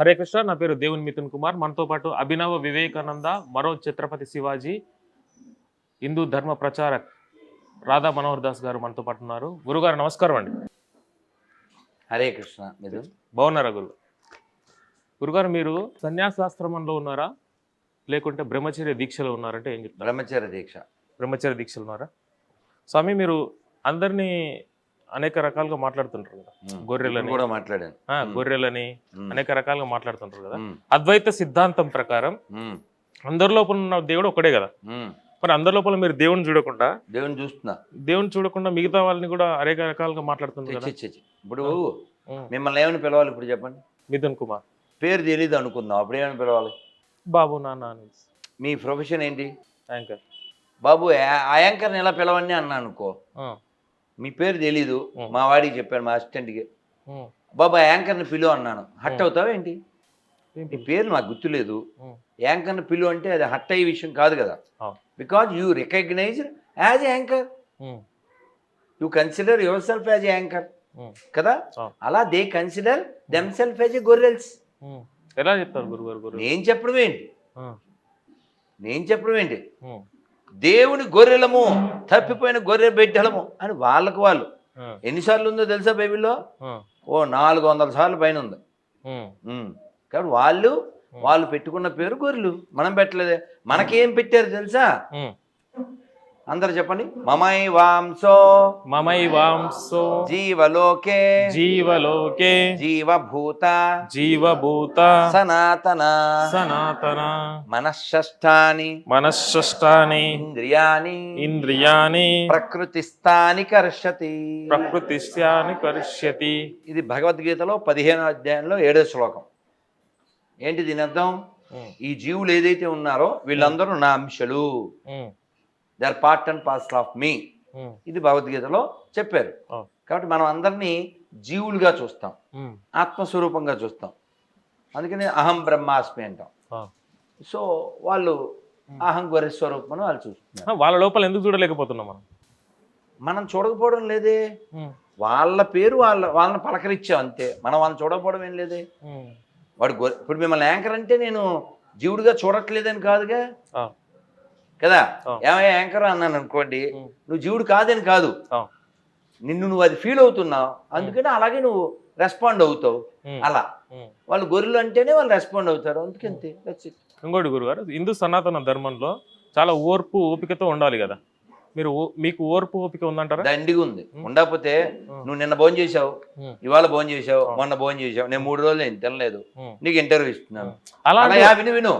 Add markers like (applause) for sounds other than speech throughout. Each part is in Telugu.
హరే కృష్ణ నా పేరు దేవుని మిథున్ కుమార్. మనతో పాటు అభినవ వివేకానంద మరో ఛత్రపతి శివాజీ హిందూ ధర్మ ప్రచారక్ రాధా మనోహర్ దాస్ గారు మనతో పాటు ఉన్నారు. గురుగారు నమస్కారం అండి. హరే కృష్ణ మీరు? బాగున్నారా గురు? గురుగారు మీరు సన్యాసాశ్రమంలో ఉన్నారా? లేకుంటే బ్రహ్మచర్య దీక్షలో ఉన్నారంటే ఏం చెప్తారు? బ్రహ్మచర్య దీక్ష. బ్రహ్మచర్య దీక్షలు ఉన్నారా? స్వామి మీరు అందరినీ అనేక రకాలుగా మాట్లాడుతుంటారు కదా. గొర్రెలని. కూడా మాట్లాడాను. గొర్రెలని. అనేక రకాలుగా మాట్లాడుతుంటారు కదా. అద్వైత సిద్ధాంతం ప్రకారం. అందరి లోపల ఉన్న దేవుడు ఒకడే కదా. మరి అందరి లోపల మీరు దేవుని చూడకుండా దేవుని చూస్తున్నా. దేవుని చూడకుండా మిగతా వాళ్ళని కూడా అనేక రకాలుగా కదా. చి. ఇప్పుడు. మిమ్మల్ని ఏమని పిలవాలి ఇప్పుడు చెప్పండి? మిథున్ కుమార్. పేరు తెలియదు అనుకుందాం. అప్పుడు ఏమని పిలవాలి? బాబు నాన్న మీ ప్రొఫెషన్ ఏంటి? యాంకర్. బాబు ఆ యాంకర్ని ఎలా పిలవని అన్నా అనుకో. మీ పేరు తెలీదు. మా వాడికి చెప్పాను మా అసిస్టెంట్కి. బాబు యాంకర్ని పిలువ అన్నాను. హట్. అవుతావా ఏంటి? నీ పేరు నాకు గుర్తులేదు. యాంకర్ని పిలువ అంటే అది హట్ అయ్యే విషయం కాదు కదా. Because you recognise as anchor. You consider yourself as anchor. కదా. అలా they consider them self as a గొర్రెల్స్. ఎలా చెప్తారు గురుగారు గురు నేను చెప్పడం ఏంటి? నేను చెప్పడం ఏంటి? దేవుని గొర్రెలము తప్పిపోయిన గొర్రె బిడ్డలము అని వాళ్ళకు వాళ్ళు. ఎన్నిసార్లు ఉందో తెలుసా బైబిల్లో? ఓ నాలుగు వందల సార్లు పైన ఉంది. కాబట్టి వాళ్ళు వాళ్ళు పెట్టుకున్న పేరు గొర్రెలు. మనం పెట్టలేదే. మనకేం పెట్టారు తెలుసా? అందరు చెప్పండి. మమై వాంసో. మమై వాంసో. జీవలోకే. జీవలోకే. జీవభూత. జీవభూత. సనాతన. సనాతన. మనశ్శష్టాని మనశ్శష్టాని ఇంద్రియాని. ఇంద్రియాని. ప్రకృతిస్థాని కర్షతి ప్రకృతిస్యాని కరిష్యతి. ఇది భగవద్గీతలో పదిహేనో అధ్యాయంలో ఏడో శ్లోకం. ఏంటి దీని అర్థం? ఈ జీవులు ఏదైతే ఉన్నారో వీళ్ళందరూ నా అంశలు they are part and parcel of me ఇది భగవద్గీతలో చెప్పారు. కాబట్టి మనం అందరినీ జీవులుగా చూస్తాం. ఆత్మస్వరూపంగా చూస్తాం. అందుకని అహం బ్రహ్మాస్మి అంటాం. సో వాళ్ళు అహం గొర్రె స్వరూపం అని వాళ్ళు చూస్తున్నారు. వాళ్ళ లోపల ఎందుకు చూడలేకపోతున్నాం మనం? మనం చూడకపోవడం లేదే. వాళ్ళ పేరు వాళ్ళ వాళ్ళని పలకరించాం అంతే. మనం వాళ్ళని చూడకపోవడం ఏం లేదే. వాడు ఇప్పుడు మిమ్మల్ని యాంకర్ అంటే నేను జీవుడిగా చూడట్లేదని కాదుగా. కదా. ఏమయ్యా యాంకర్ అన్నాను అనుకోండి. నువ్వు జీవుడు కాదని కాదు. నిన్ను నువ్వు అది ఫీల్ అవుతున్నావు అందుకని అలాగే నువ్వు రెస్పాండ్ అవుతావు అలా వాళ్ళు గొర్రెలు అంటేనే వాళ్ళు రెస్పాండ్ అవుతారు అందుకంతే it. ఇంకోటి గురుగారు హిందూ సనాతన ధర్మంలో చాలా ఓర్పు ఓపికతో ఉండాలి కదా మీరు మీకు ఓర్పు ఓపిక ఉందంటారా దండిగా ఉంది. ఉండకపోతే. నువ్వు నిన్న భోజనం చేసావు. ఇవాళ భోజనం చేసావు. మొన్న భోజనం చేసావు నేను మూడు రోజులు ఏం తినలేదు. నీకు ఇంటర్వ్యూ ఇస్తున్నాను అలా విను విను.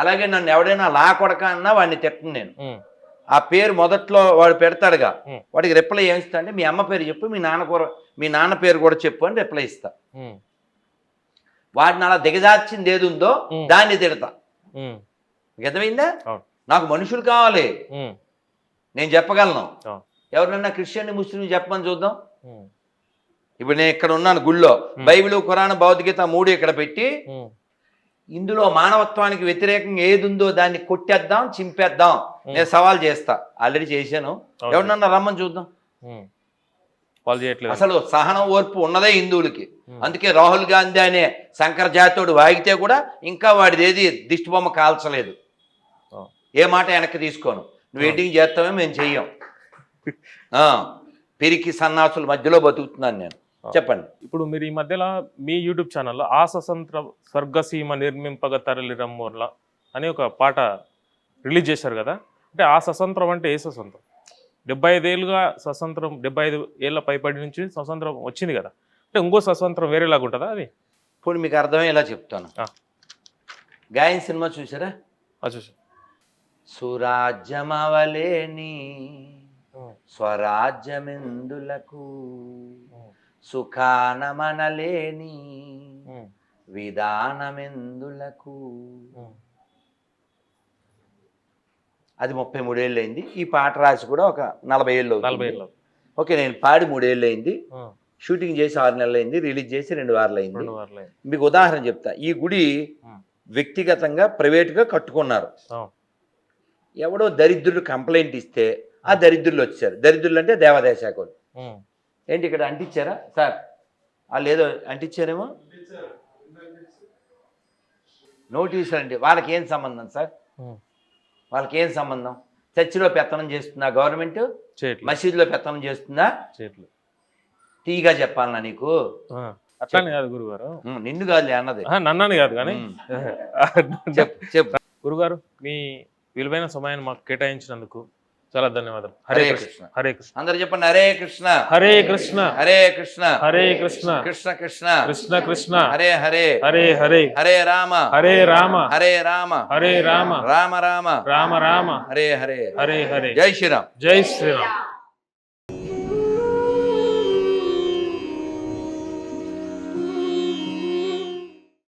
అలాగే నన్ను ఎవడైనా లా కొడక అన్నా వాడిని తిట్టను నేను. ఆ పేరు మొదట్లో వాడు పెడతాడుగా. వాడికి రిప్లై ఏమి ఇస్తా అంటే మీ అమ్మ పేరు చెప్పు మీ నాన్న కూర మీ నాన్న పేరు కూడా చెప్పు అని రిప్లై ఇస్తా. వాడిని అలా దిగజార్చింది ఏది ఉందో. దాన్ని తిడతా అర్థమైందా అవును. నాకు మనుషులు కావాలి. నేను చెప్పగలను. ఎవరినన్నా క్రిస్టియన్ ముస్లిం చెప్పమని చూద్దాం. ఇప్పుడు నేను ఇక్కడ ఉన్నాను గుళ్ళో బైబిల్ ఖురాన్ భౌతికత మూడు ఇక్కడ పెట్టి. ఇందులో మానవత్వానికి వ్యతిరేకంగా ఏది ఉందో దాన్ని కొట్టేద్దాం చింపేద్దాం. నేను సవాల్ చేస్తా. ఆల్రెడీ చేశాను. ఎవరినన్నా రమ్మని చూద్దాం. అసలు సహనం ఓర్పు ఉన్నదే హిందువులకి. అందుకే రాహుల్ గాంధీ అనే శంకర జాతోడు వాగితే కూడా ఇంకా వాడిది ఏది దిష్టి బొమ్మ కాల్చలేదు. ఏ మాట వెనక్కి తీసుకోను. నువ్వు ఎడిటింగ్ చేస్తావే మేము చెయ్యం. పిరికి సన్నాసుల మధ్యలో బతుకుతున్నాను నేను. చెప్పండి. ఇప్పుడు మీరు ఈ మధ్యలో మీ యూట్యూబ్ ఛానల్లో ఆ స్వతంత్ర స్వర్గసీమ నిర్మింపగ తరలిరమ్మూర్ల అని ఒక పాట రిలీజ్ చేశారు కదా? అంటే ఆ స్వతంత్రం అంటే ఏ స్వతంత్రం? డెబ్బై ఐదేళ్ళుగా స్వతంత్రం డెబ్బై ఐదు ఏళ్ళ పైపడి నుంచి స్వతంత్రం వచ్చింది కదా? అంటే ఇంకో స్వతంత్రం వేరేలాగా ఉంటుందా అది? ఇప్పుడు మీకు అర్థమయ్యేలా చెప్తాను. గాయన్ సినిమా చూసారా అచ్చా సురాజ్యమవలేని స్వరాజ్యమెందులకు సుఖానమనలేని విధానమెందులకు? అది ముప్పై మూడేళ్ళు అయింది ఈ పాట రాసి కూడా ఒక నలభై ఏళ్ళు. నలభై ఏళ్ళు ఓకే నేను పాడి మూడేళ్ళు అయింది షూటింగ్ చేసి ఆరు నెలలు అయింది రిలీజ్ చేసి రెండు వారాలు అయింది. మీకు ఉదాహరణ చెప్తా. ఈ గుడి. వ్యక్తిగతంగా ప్రైవేట్గా కట్టుకున్నారు. ఎవడో దరిద్రుడు కంప్లైంట్ ఇస్తే ఆ దరిద్రులు వచ్చారు. దరిద్రులు అంటే దేవాదాయ శాఖ. ఏంటి ఇక్కడ అంటించారా? సార్ వాళ్ళు ఏదో అంటించారేమో? నోటీసులు అంటే వాళ్ళకి ఏం సంబంధం సార్. వాళ్ళకి ఏం సంబంధం? చర్చిలో పెత్తనం చేస్తుందా గవర్నమెంట్? మసీదులో పెత్తనం చేస్తుందా తీగా చెప్పాలనా నీకు? అట్లానే కాదు గురుగారు. నిన్ను కాదులే అన్నది. నన్నని కాదు కానీ. (laughs) చెప్పు. గురుగారు మీ విలువైన సమయాన్ని మాకు కేటాయించినందుకు చాలా ధన్యవాదాలు. హరే కృష్ణ. హరే కృష్ణ. అందరు చెప్పండి హరే కృష్ణ. హరే కృష్ణ. హరే కృష్ణ. హరే కృష్ణ. కృష్ణ కృష్ణ. కృష్ణ కృష్ణ. హరే హరే. హరే హరే. హరే రామ. హరే రామ. హరే రామ. హరే రామ. రామ రామ. రామ రామ. హరే హరే. హరే హరే. జై శ్రీరామ్. జై శ్రీరామ్.